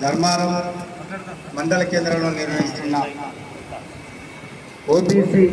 ధర్మారం మండల కేంద్రంలో నిర్వహిస్తున్న ఓబీసీ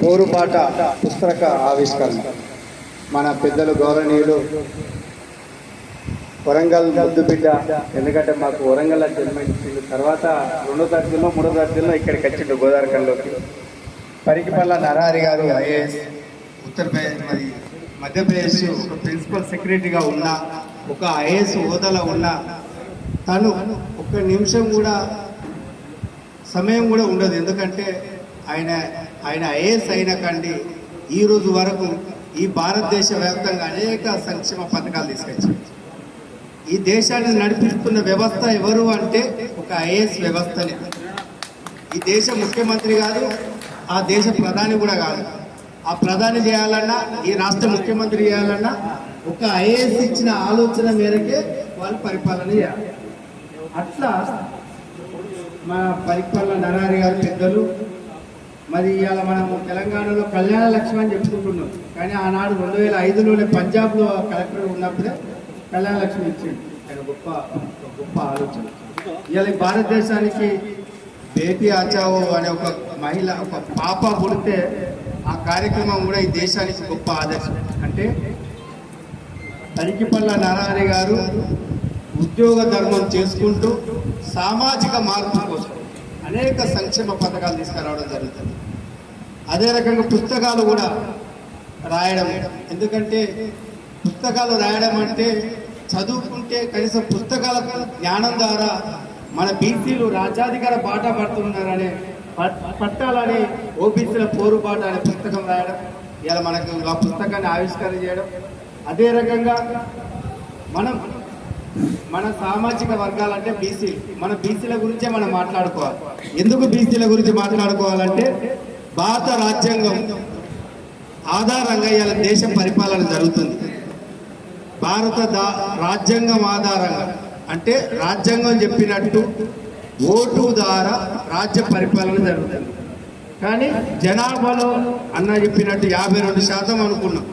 పోరుబాట పుస్తక ఆవిష్కరణ. మన పెద్దలు గౌరవనీయులు వరంగల్ ముద్దు బిడ్డ ఎందుకంటే మాకు వరంగల్ జన్మించింది తర్వాత రెండో తరగతిలో మూడో తరగతిలో ఇక్కడికి వచ్చిండు గోదావరికంలోకి పరికిపల్ల నరహరి గారు ఐఏఎస్ ఉత్తరప్రదేశ్ మరి మధ్యప్రదేశ్ ఒక ప్రిన్సిపల్ సెక్రటరీగా ఉన్న ఒక ఐఏఎస్ హోదాలో ఉన్న తను ఒక్క నిమిషం కూడా సమయం కూడా ఉండదు. ఎందుకంటే ఆయన ఆయన ఐఏఎస్ అయినా కండి ఈ రోజు వరకు ఈ భారతదేశ వ్యాప్తంగా అనేక సంక్షేమ పథకాలు తీసుకొచ్చారు. ఈ దేశాన్ని నడిపిస్తున్న వ్యవస్థ ఎవరు అంటే ఒక ఐఏఎస్ వ్యవస్థనే. ఈ దేశ ముఖ్యమంత్రి కాదు ఆ దేశ ప్రధాని కూడా కాదు. ఆ ప్రధాని చేయాలన్నా ఈ రాష్ట్ర ముఖ్యమంత్రి చేయాలన్నా ఒక ఐఏఎస్ ఇచ్చిన ఆలోచన మేరకే వాళ్ళు పరిపాలన చేయాలి. అట్లా మన పరిపాలన నరారి గారు పెద్దలు. మరి ఇవాళ మనము తెలంగాణలో కళ్యాణ లక్ష్మి అని చెప్పుకుంటున్నాం. కానీ ఆనాడు రెండు వేల ఐదులోనే పంజాబ్లో కలెక్టర్ ఉన్నప్పుడే కళ్యాణ లక్ష్మి ఇచ్చింది ఆయన గొప్ప గొప్ప ఆలోచన. ఇవాళ ఈ భారతదేశానికి బేటీ ఆచావో అనే ఒక మహిళ ఒక పాప పుడితే ఆ కార్యక్రమం కూడా ఈ దేశానికి గొప్ప ఆదర్శం. అంటే తరికిపల్ల నారాయణ గారు ఉద్యోగ ధర్మం చేసుకుంటూ సామాజిక మార్పు కోసం అనేక సంక్షేమ పథకాలు తీసుకురావడం జరుగుతుంది. అదే రకంగా పుస్తకాలు కూడా రాయడం ఎందుకంటే పుస్తకాలు రాయడం అంటే చదువుకుంటే కనీసం పుస్తకాల జ్ఞానం ద్వారా మన బీసీలు రాజ్యాధికార బాట పడుతున్నారనే పట్- పట్టాలని ఓబీసీల పోరుబాట అనే పుస్తకం రాయడం ఇలా మనకు ఆ పుస్తకాన్ని ఆవిష్కరణ చేయడం. అదే రకంగా మనం మన సామాజిక వర్గాలంటే బీసీ. మన బీసీల గురించే మనం మాట్లాడుకోవాలి. ఎందుకు బీసీల గురించి మాట్లాడుకోవాలంటే భారత రాజ్యాంగం ఆధారంగా ఇలా దేశ పరిపాలన జరుగుతుంది. భారత దా- రాజ్యాంగం ఆధారంగా. అంటే రాజ్యాంగం చెప్పినట్టు ఓటు ద్వారా రాజ్య పరిపాలన జరుగుతుంది. కానీ జనాభాలో అన్న చెప్పినట్టు యాభై రెండు శాతం అనుకున్నాం.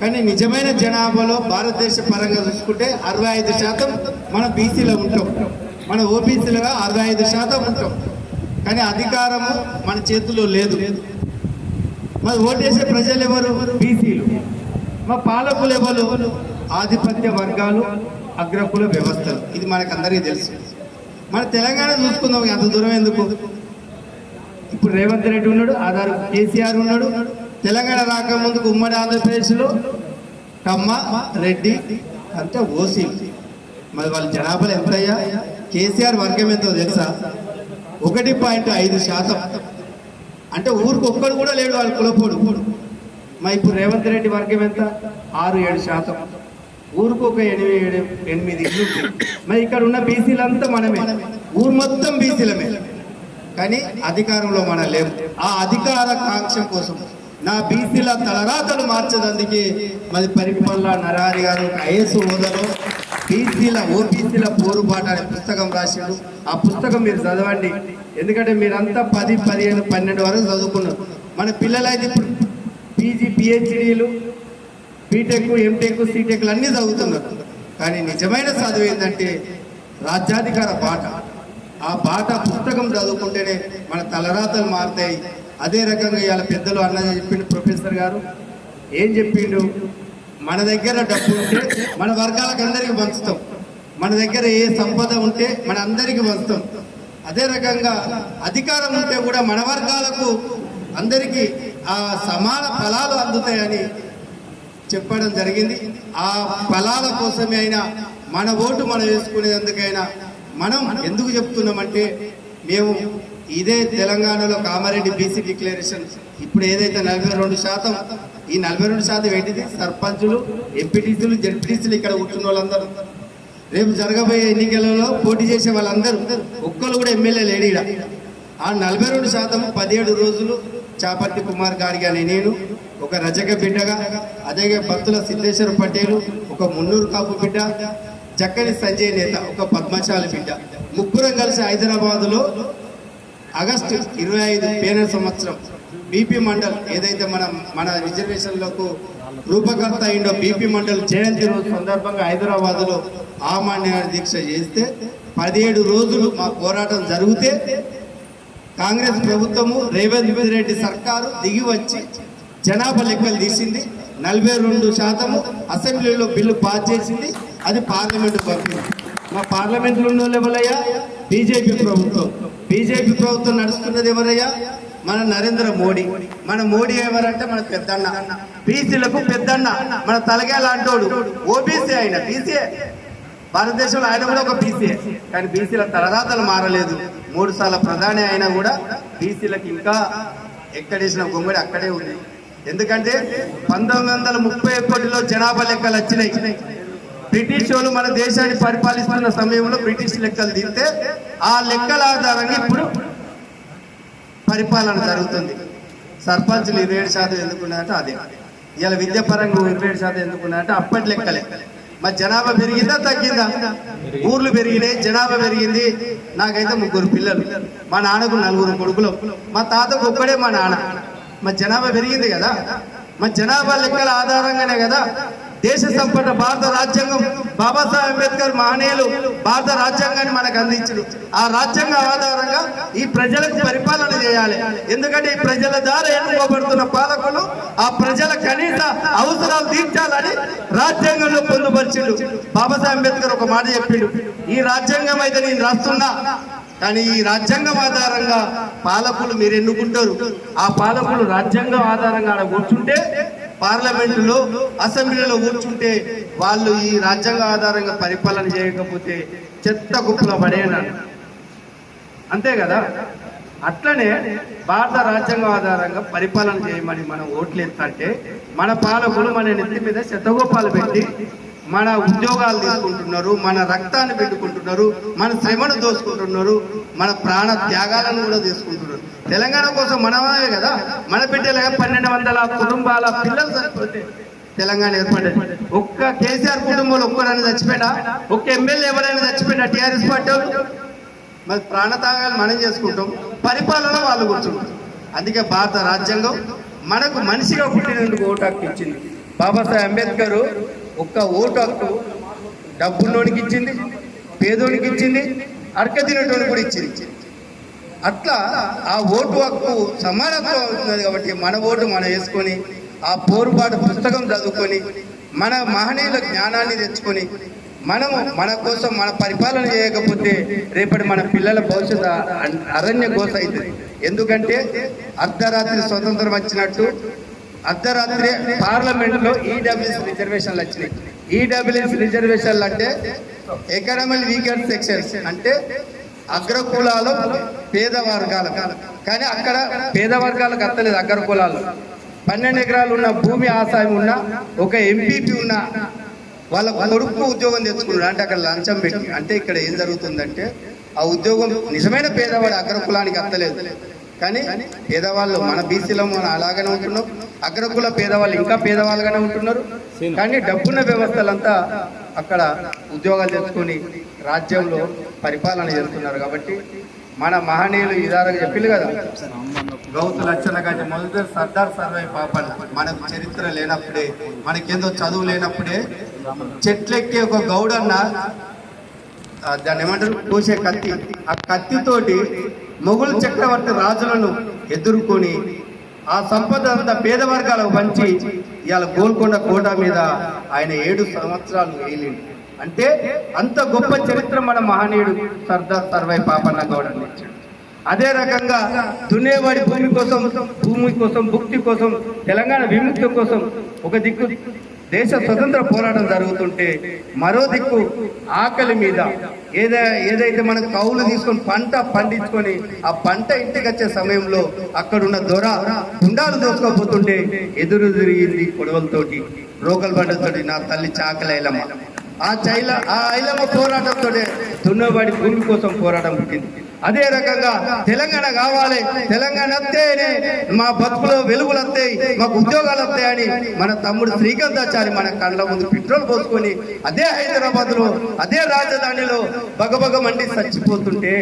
కానీ నిజమైన జనాభాలో భారతదేశ పరంగా చూసుకుంటే అరవై ఐదు శాతం మన బీసీలో ఉంటాం. మన ఓబీసీలుగా అరవై ఐదు శాతం ఉంటాం. కానీ అధికారము మన చేతుల్లో లేదు. మరి ఓటేసే ప్రజలు ఎవరు బీసీలు మా పాలకులు ఎవరు ఆధిపత్య వర్గాలు అగ్రకుల వ్యవస్థలు. ఇది మనకు అందరికీ తెలుసు. మన తెలంగాణ చూసుకుందాం. అంత దూరం ఎందుకు? ఇప్పుడు రేవంత్ రెడ్డి ఉన్నాడు ఆధార్ కేసీఆర్ ఉన్నాడు. తెలంగాణ రాకముందుకు ఉమ్మడి ఆంధ్రప్రదేశ్లో కమ్మ రెడ్డి అంటే ఓసీ. మరి వాళ్ళ జనాభాలు ఎంతయ్యా? కేసీఆర్ వర్గం ఎంతో తెలుసా? ఒకటి పాయింట్ ఐదు శాతం. అంటే ఊరికి ఒక్కడు కూడా లేడు వాళ్ళ కులపోడు. మరి ఇప్పుడు రేవంత్ రెడ్డి వర్గం ఎంత? ఆరు ఏడు శాతం. ఊరికి ఒక ఎనిమిది ఏడు ఎనిమిది ఇల్లు మరి ఇక్కడ ఉన్న బీసీలంతా మనమే. ఊరు మొత్తం బీసీలమే. కానీ అధికారంలో మనం లేము. ఆ అధికార కాంక్ష కోసం నా బీసీల తలరాతలు మార్చదందుకే మరి పరిపాలన నరహరి గారు ఐఎస్ హోదాలో బీసీల ఓబీసీల పోరుబాట అనే పుస్తకం రాశారు ఆ పుస్తకం మీరు చదవండి. ఎందుకంటే మీరంతా పది పదిహేను పన్నెండు వరకు చదువుకున్నారు. మన పిల్లలైతే ఇప్పుడు పీజీ పిహెచ్డీలు బీటెక్ ఎంటెక్ సీటెక్లు అన్నీ చదువుతున్నారు. కానీ నిజమైన చదువు ఏంటంటే రాజ్యాధికార బాట ఆ బాట పుస్తకం చదువుకుంటేనే మన తలరాతలు మారుతాయి. అదే రకంగా ఇవాళ పెద్దలు అన్న చెప్పిండు ప్రొఫెసర్ గారు. ఏం చెప్పిండు? మన దగ్గర డబ్బు ఉంటే మన వర్గాలకు అందరికీ పంచుతాం. మన దగ్గర ఏ సంపద ఉంటే మన అందరికీ పంచుతాం. అదే రకంగా అధికారం ఉంటే కూడా మన వర్గాలకు అందరికీ ఆ సమాన ఫలాలు అందుతాయని చెప్పడం జరిగింది. ఆ ఫలాల కోసమే అయినా మన ఓటు మనం వేసుకునేందుకైనా మనం ఎందుకు చెప్తున్నామంటే మేము ఇదే తెలంగాణలో కామారెడ్డి బీసీ డిక్లరేషన్ ఇప్పుడు ఏదైతే నలభై రెండు శాతం ఈ నలభై రెండు శాతం ఏంటిది? సర్పంచులు ఎంపీటీసీలు జడ్పీటీసీలు ఇక్కడ కూర్చున్న వాళ్ళందరూ రేపు జరగబోయే ఎన్నికలలో పోటీ చేసే వాళ్ళందరూ ఒక్కరు కూడా ఎమ్మెల్యే లేడు ఆ నలభై రెండు శాతం పదిహేడు రోజులు చాపర్తి కుమార్ గారిగా నేను ఒక రజక బిడ్డగా అదే భక్తుల సిద్ధేశ్వర పటేలు ఒక మున్నూరు కాపు బిడ్డ చక్కని సంజయ్ నేత ఒక పద్మశాలి బిడ్డ. ముగ్గురం కలిసి హైదరాబాద్లో ఆగస్టు ఇరవై ఐదు పేరు సంవత్సరం. బీపీ మండల్ ఏదైతే మనం మన రిజర్వేషన్లకు రూపకర్త అయిండో బీపీ మండల్ జయంతి రోజు సందర్భంగా హైదరాబాద్లో ఆమాన్య దీక్ష చేస్తే పదిహేడు రోజులు మా పోరాటం జరిగితే కాంగ్రెస్ ప్రభుత్వము రేవంత్ రెడ్డి సర్కారు దిగి వచ్చి జనాభా లెక్కలు తీసింది. నలభై రెండు శాతము అసెంబ్లీలో బిల్లు పాస్ చేసింది. అది పార్లమెంటు పంపింది. మా పార్లమెంట్లో ఉన్న వాళ్ళు ఎవరయ్యా? బీజేపీ ప్రభుత్వం. బీజేపీ ప్రభుత్వం నడుస్తున్నది ఎవరయ్యా? మన నరేంద్ర మోడీ. మన మోడీ ఎవరంటే మన పెద్దన్న. బీసీలకు పెద్దన్న. మన తలగే లాంటోడు. ఓబీసీ ఆయన బీసీ భారతదేశంలో ఆయన కూడా ఒక బీసీ కానీ బీసీల తలరాతలు మారలేదు. మూడు సార్ల ప్రధాని అయినా కూడా బీసీలకు ఇంకా ఎక్కడేసిన గొంగడి అక్కడే ఉంది. ఎందుకంటే పంతొమ్మిది వందల ముప్పై ఒకటిలో జనాభా లెక్కలు వచ్చినాయి. బ్రిటిష్ వాళ్ళు మన దేశాన్ని పరిపాలిస్తున్న సమయంలో బ్రిటిష్ లెక్కలు తీస్తే ఆ లెక్కల ఆధారంగా ఇప్పుడు పరిపాలన జరుగుతుంది. సర్పంచ్లు ఇరవై ఏడు శాతం ఎందుకున్నారంటే అదే. ఇలా విద్యాపరంగా ఇరవై ఏడు శాతం ఎందుకున్నారంటే అప్పటి లెక్కలే. మరి జనాభా పెరిగిందా తగ్గిందా? ఊర్లు పెరిగినాయి జనాభా పెరిగింది. నాకైతే ముగ్గురు పిల్లలు. మా నాన్నకు నలుగురు కొడుకులు. మా తాతకు ఒక్కడే మా నాన్న. మా జనాభా పెరిగింది కదా. మా జనాభా లెక్కల ఆధారంగానే కదా దేశ సంపద భారత రాజ్యాంగం బాబాసాహెబ్ అంబేద్కర్ మహనీయులు భారత రాజ్యాంగాన్ని మనకు అందించింది ఆ రాజ్యాంగం ఆధారంగా ఈ ప్రజలకు పరిపాలన చేయాలి. ఎందుకంటే ఈ ప్రజల ద్వారా ఎన్నుకోబడుతున్న పాలకులు ఆ ప్రజల కనీస అవసరాలు తీర్చాలని రాజ్యాంగంలో పొందుపరిచిండు. బాబాసాహెబ్ అంబేద్కర్ ఒక మాట చెప్పిండు. ఈ రాజ్యాంగం అయితే నేను రాస్తున్నా. కానీ ఈ రాజ్యాంగం ఆధారంగా పాలకులు మీరు ఎన్నుకుంటారు? ఆ పాలకులు రాజ్యాంగం ఆధారంగా ఆడ కూర్చుంటే పార్లమెంటులో అసెంబ్లీలో కూర్చుంటే వాళ్ళు ఈ రాజ్యాంగ ఆధారంగా పరిపాలన చేయకపోతే చెత్త గుప్పలో పడేయనాడు అంతే కదా? అట్లనే భారత రాజ్యాంగం ఆధారంగా పరిపాలన చేయమని మనం ఓట్లు ఎత్తంటే మన పాలకులు మన నెత్తి మీద శతగోపాలు పెట్టి మన ఉద్యోగాలు తీసుకుంటున్నారు మన రక్తాన్ని పెట్టుకుంటున్నారు మన శ్రమను దోసుకుంటున్నారు మన ప్రాణ త్యాగాలను కూడా తీసుకుంటున్నారు. తెలంగాణ కోసం మనమే కదా? మన బిడ్డలుగా పన్నెండు వందల కుటుంబాల పిల్లలు చనిపోతే తెలంగాణ ఏర్పడ్డది ఒక్క కేసీఆర్ కుటుంబంలో ఒక్కరైనా చచ్చిపోయినా ఒక్క ఎమ్మెల్యే ఎవరైనా చచ్చిపోయినా టీఆర్ఎస్ పార్టీ వాళ్ళు మరి ప్రాణత్యాగాలు మనం చేసుకుంటాం పరిపాలన వాళ్ళు కూర్చుంటాం అందుకే భారత రాజ్యాంగం మనకు మనిషిగా పుట్టినందుకు ఓటు హక్కు ఇచ్చింది. బాబాసాహెబ్ అంబేద్కర్ ఒక్క ఓటు హక్కు డబ్బున్నోడికి ఇచ్చింది పేదోనికి ఇచ్చింది అడక తినేటోడికి కూడా ఇచ్చింది. అట్లా ఆ ఓటు హక్కు సమానత్వం అవుతున్నది కాబట్టి మన ఓటు మనం వేసుకొని ఆ పోరుబాటు పుస్తకం చదువుకొని మన మహనీయుల జ్ఞానాన్ని తెచ్చుకొని మనము మన కోసం మన పరిపాలన చేయకపోతే రేపటి మన పిల్లల భవిష్యత్తు అరణ్య గోస అవుతుంది. ఎందుకంటే అర్ధరాత్రి స్వతంత్రం వచ్చినట్టు అర్ధరాత్రి పార్లమెంట్లో ఈడబ్ల్యూఎస్ రిజర్వేషన్లు వచ్చినాయి. ఈడబ్ల్యూఎస్ రిజర్వేషన్లు అంటే ఎకనామిక్ వీకెండ్ సెక్షన్స్ అంటే అగ్రకులాలు పేద వర్గాలు కానీ అక్కడ పేద వర్గాలకు అత్తలేదు అగ్ర కులాలు పన్నెండు ఎకరాలు ఉన్న భూమి ఆశయం ఉన్న ఒక ఎంపీపీ ఉన్న వాళ్ళ కొడుకు ఉద్యోగం తెచ్చుకున్నాడు. అంటే అక్కడ లంచం పెట్టి అంటే ఇక్కడ ఏం జరుగుతుందంటే ఆ ఉద్యోగం నిజమైన పేదవాడు అగ్రకులానికి అత్తలేదు. కానీ పేదవాళ్ళు మన బీసీలో మనం అలాగనే ఉంటున్నాం. అగ్రకుల పేదవాళ్ళు ఇంకా పేదవాళ్ళుగానే ఉంటున్నారు. కానీ డబ్బున్న వ్యవస్థలంతా అక్కడ ఉద్యోగాలు తెచ్చుకొని రాజ్యంలో పరిపాలన చేస్తున్నారు కాబట్టి మన మహనీయులు ఇదారగా చెప్పింది కదా. గౌతు లక్షణ కంటే మొదటి సర్దార్ సర్వే పాపన్న మనకు చరిత్ర లేనప్పుడే మనకేందో చదువు లేనప్పుడే చెట్లెక్కి ఒక గౌడన్న దాన్ని ఏమంటారు? కోసే కత్తి. ఆ కత్తితోటి మొగులు చక్రవర్తి రాజులను ఎదుర్కొని ఆ సంపద అంతా పేద వర్గాలకు పంచి ఇవాళ గోల్కొండ కోట మీద ఆయన ఏడు సంవత్సరాలు వేయలేడు అంటే అంత గొప్ప చరిత్ర మన మహనీయుడు సర్దార్ సర్వై పాపన్న గౌడ్ ఇచ్చాడు. అదే రకంగా దున్నేవాడి భూమి కోసం భూమి కోసం భుక్తి కోసం తెలంగాణ విముక్తి కోసం ఒక దిక్కు దేశ స్వతంత్ర పోరాటం జరుగుతుంటే మరో దిక్కు ఆకలి మీద ఏదై ఏదైతే మనం కౌలు తీసుకొని పంట పండించుకొని ఆ పంట ఇంటికి వచ్చే సమయంలో అక్కడున్న దొర గుండాలు దోసుకోపోతుంటే ఎదురు తిరిగింది కొడవలతోటి రోకల్ బండతోటి నా తల్లి చాకలైలమ్మ. ఆ చైల ఆ ఐలమ్మ పోరాటంతో దున్నవాడి భూమి కోసం పోరాటం పుట్టింది అదే రకంగా తెలంగాణ కావాలి. తెలంగాణ వస్తేనే మా బతుకులో వెలుగులు వస్తాయి మాకు ఉద్యోగాలు వస్తాయని మన తమ్ముడు శ్రీకాంతాచారి మన కళ్ళ ముందు పెట్రోల్ పోసుకొని అదే హైదరాబాద్లో అదే రాజధానిలో బగబగమండి చచ్చిపోతుంటే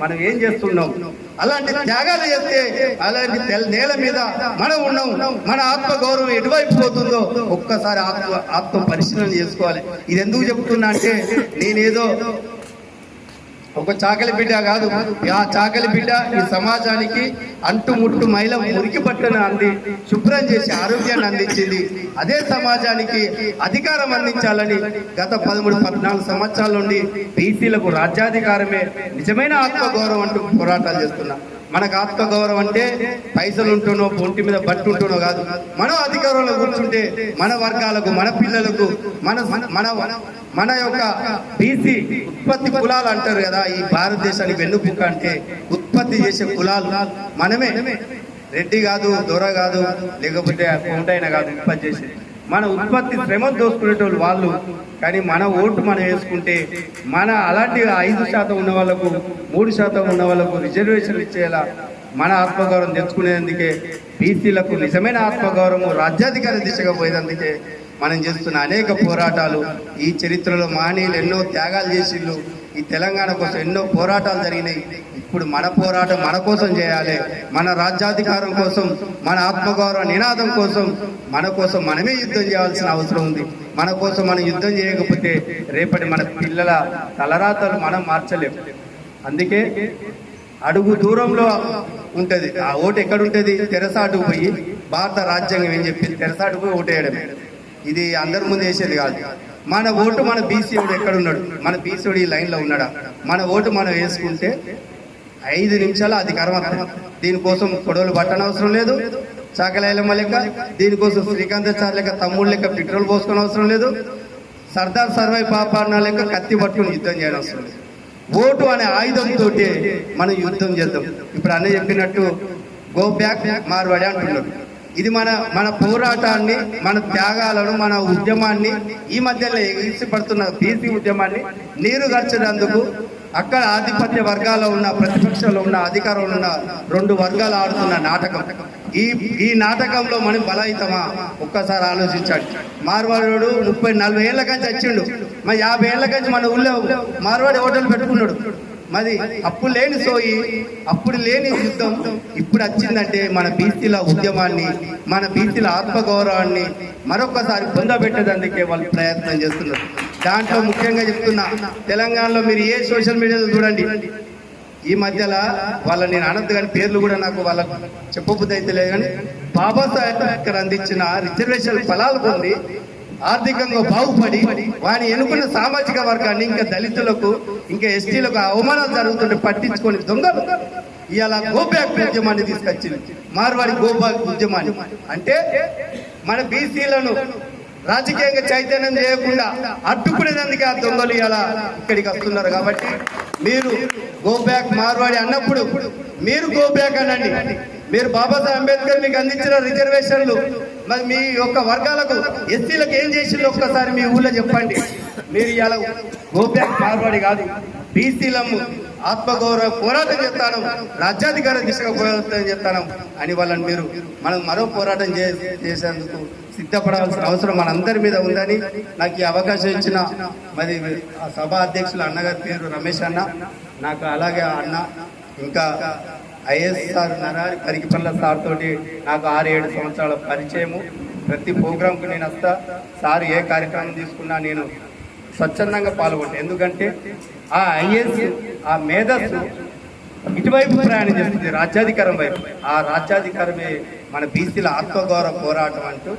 మనం ఏం చేస్తున్నాం? అలాంటి త్యాగాలు చేస్తే అలాంటి నేల మీద మనం ఉన్నాం. మన ఆత్మ గౌరవం ఎటువైపు పోతుందో ఒక్కసారి ఆత్మ ఆత్మ పరిశీలన చేసుకోవాలి. ఇది ఎందుకు చెప్తున్నా అంటే నేనేదో ఒక చాకలి బిడ్డ కాదు. ఆ చాకలి బిడ్డ ఈ సమాజానికి అంటుముట్టు మహిళ మురికి బట్టను అంది. శుభ్రం చేసి ఆరోగ్యాన్ని అందించింది. అదే సమాజానికి అధికారం అందించాలని గత పదమూడు పద్నాలుగు సంవత్సరాల నుండి బీసీలకు రాజ్యాధికారమే నిజమైన ఆత్మగౌరవం అంటూ పోరాటాలు చేస్తున్నాం. మనకు ఆత్మగౌరవం అంటే పైసలు ఉంటునో ఒంటి మీద బట్టు ఉంటునో కాదు. మనం అధికారంలో కూర్చుంటే మన వర్గాలకు మన పిల్లలకు మన మన మన యొక్క బీసీ ఉత్పత్తి కులాలు అంటారు కదా ఈ భారతదేశానికి వెన్నుపుక్క అంటే ఉత్పత్తి చేసే కులాలు. మనమే. రెడ్డి కాదు దొర కాదు లేకపోతే కొంటైనా కాదు ఉత్పత్తి చేసేది మన ఉత్పత్తి శ్రమ దోసుకునేటోళ్ళు వాళ్ళు కానీ మన ఓటు మనం వేసుకుంటే మన అలాంటి ఐదు శాతం ఉన్న వాళ్ళకు మూడు శాతం ఉన్న వాళ్ళకు రిజర్వేషన్ ఇచ్చేలా మన ఆత్మగౌరవం తెచ్చుకునేందుకే బీసీలకు నిజమైన ఆత్మగౌరవం రాజ్యాధికార దిశగా పోయేందుకే మనం చేస్తున్న అనేక పోరాటాలు ఈ చరిత్రలో మానీయులు ఎన్నో త్యాగాలు చేసిళ్ళు ఈ తెలంగాణ కోసం ఎన్నో పోరాటాలు జరిగినాయి. ఇప్పుడు మన పోరాటం మన కోసం చేయాలి. మన రాజ్యాధికారం కోసం మన ఆత్మగౌరవ నినాదం కోసం మన కోసం మనమే యుద్ధం చేయాల్సిన అవసరం ఉంది. మన కోసం మనం యుద్ధం చేయకపోతే రేపటి మన పిల్లల తలరాతలు మనం మార్చలేం. అందుకే అడుగు దూరంలో ఉంటుంది. ఆ ఓటు ఎక్కడుంటుంది? తెరసాటుకు పోయి భారత రాజ్యాంగం ఏం చెప్పింది? తెరసాటుకు పోయి ఓటు వేయడమే. ఇది అందరి ముందు వేసేది కాదు. మన ఓటు మన బీసీఓడు ఎక్కడ ఉన్నాడు? మన బీసీఓడు ఈ లైన్లో ఉన్నాడా? మన ఓటు మనం వేసుకుంటే ఐదు నిమిషాలు అది కర్మ దీనికోసం కొడవలు పట్టని అవసరం లేదు. చాకలైలమ్మ లెక్క దీనికోసం శ్రీకాంతాచార్య లెక్క తమ్ముడు లెక్క పెట్రోల్ పోసుకొని అవసరం లేదు. సర్దార్ సర్వై పాపాన్న లెక్క కత్తి పట్టుకుని యుద్ధం చేయడం అవసరం లేదు. ఓటు అనే ఆయుధంతో మనం యుద్ధం చేద్దాం. ఇప్పుడు అన్న చెప్పినట్టు గో బ్యాక్ మార్వాడి అంటున్నాడు ఇది మన మన పోరాటాన్ని మన త్యాగాలను మన ఉద్యమాన్ని ఈ మధ్యలో ఎగిసిపడుతున్న బీసీ ఉద్యమాన్ని నీరు గడిచినందుకు అక్కడ ఆధిపత్య వర్గాల్లో ఉన్న ప్రతిపక్షంలో ఉన్న అధికారంలో ఉన్న రెండు వర్గాలు ఆడుతున్న నాటకం. ఈ ఈ నాటకంలో మనం బలహీతమా ఒక్కసారి ఆలోచించండి. మార్వాడు ముప్పై నలభై ఏళ్ళ కంచి వచ్చిండు. మా యాభై ఏళ్ళ కంచి మన ఊళ్ళో మార్వాడి హోటల్ పెట్టుకున్నాడు. మరి అప్పుడు లేని సోయి అప్పుడు లేని యుద్ధం ఇప్పుడు వచ్చిందంటే మన బీసీల ఉద్యమాన్ని మన బీసీల ఆత్మగౌరవాన్ని మరొకసారి పొందబెట్టేదందుకే వాళ్ళు ప్రయత్నం చేస్తున్నారు. దాంట్లో ముఖ్యంగా చెప్తున్నా తెలంగాణలో మీరు ఏ సోషల్ మీడియాలో చూడండి. ఈ మధ్యలో వాళ్ళ నేను అనద్దు కానీ పేర్లు కూడా నాకు వాళ్ళ చెప్పబుద్ధి అయితే లేదు కానీ బాబాసాహెబ్ అంబేద్కర్ అందించిన రిజర్వేషన్ ఫలాలు పొంది ఆర్థికంగా బాగుపడి వాని ఎన్నుకున్న సామాజిక వర్గాన్ని ఇంకా దళితులకు ఇంకా ఎస్టీలకు అవమానాలు జరుగుతుంటే పట్టించుకొని దొంగలు. ఇవాళ గోబ్యాక్ ఉద్యమాన్ని తీసుకొచ్చింది. మార్వాడి గోబ్యాక్ ఉద్యమాన్ని. అంటే మన బీసీలను రాజకీయంగా చైతన్యం చేయకుండా అడ్డుకునేందుకు ఆ దొంగలు ఇలా ఇక్కడికి వస్తున్నారు కాబట్టి మీరు గో బ్యాక్ మార్వాడి అన్నప్పుడు మీరు గో బ్యాక్ అనండి. మీరు బాబాసాహెబ్ అంబేద్కర్ మీకు అందించిన రిజర్వేషన్లు మరి మీ యొక్క వర్గాలకు ఎస్సీలకు ఏం చేసిందో ఒక్కసారి మీ ఊళ్ళో చెప్పండి. మీరు ఇలా గోప్యాక్ పార్వాడి కాదు బీసీలము ఆత్మగౌరవ పోరాటం చేస్తాను రాజ్యాధికార దిశగా పోరాటం చేస్తాను అని వాళ్ళని మీరు మనం మరో పోరాటం చే చేసేందుకు సిద్ధపడాల్సిన అవసరం మనందరి మీద ఉందని నాకు ఈ అవకాశం ఇచ్చిన మరి ఆ సభ అధ్యక్షులు అన్నగారి పేరు రమేష్ అన్న నాకు అలాగే అన్న ఇంకా ఐఎస్ సార్ నరారి పరికిపల్ల సార్ తోటి నాకు ఆరు ఏడు సంవత్సరాల పరిచయము. ప్రతి ప్రోగ్రాంకు నేను వస్తా. సార్ ఏ కార్యక్రమం తీసుకున్నా నేను స్వచ్ఛందంగా పాల్గొంటాను ఎందుకంటే ఆ ఐఎస్ ఆ మేధస్సు ఇటువైపు ప్రయాణం చేస్తుంది రాజ్యాధికారం వైపు. ఆ రాజ్యాధికారమే మన బీసీల ఆత్మగౌరవ పోరాటం అంటూ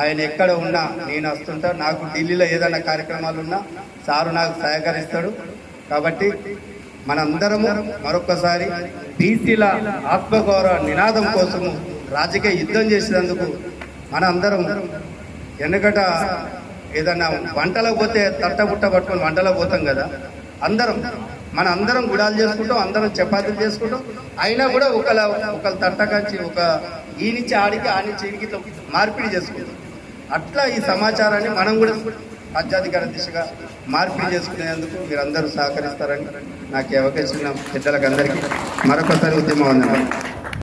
ఆయన ఎక్కడ ఉన్నా నేను వస్తుంటా. నాకు ఢిల్లీలో ఏదైనా కార్యక్రమాలు ఉన్నా సారు నాకు సహకరిస్తాడు. కాబట్టి మనందరము మరొకసారి బీసీల ఆత్మగౌరవ నినాదం కోసము రాజకీయ యుద్ధం చేసినందుకు మన అందరం వెనకట ఏదన్నా వంటలకు పోతే తట్టబుట్ట పట్టుకొని వంటలకు పోతాం కదా. అందరం మన అందరం గుడాలు చేసుకుంటాం అందరం చపాతీలు చేసుకుంటాం. అయినా కూడా ఒకళ్ళ ఒకళ్ళ తట్టకంచి ఒక ఈ నుంచి ఆడికి ఆ నుంచి ఈడికి మార్పిడి చేసుకుంటాం. అట్లా ఈ సమాచారాన్ని మనం కూడా రాజ్యాధికార దిశగా మార్పిడి చేసుకునేందుకు మీరందరూ సహకరిస్తారని నాకు అవకాశం పెద్దలకు అందరికీ మరొకసారి ఉద్యమం వందనాలు.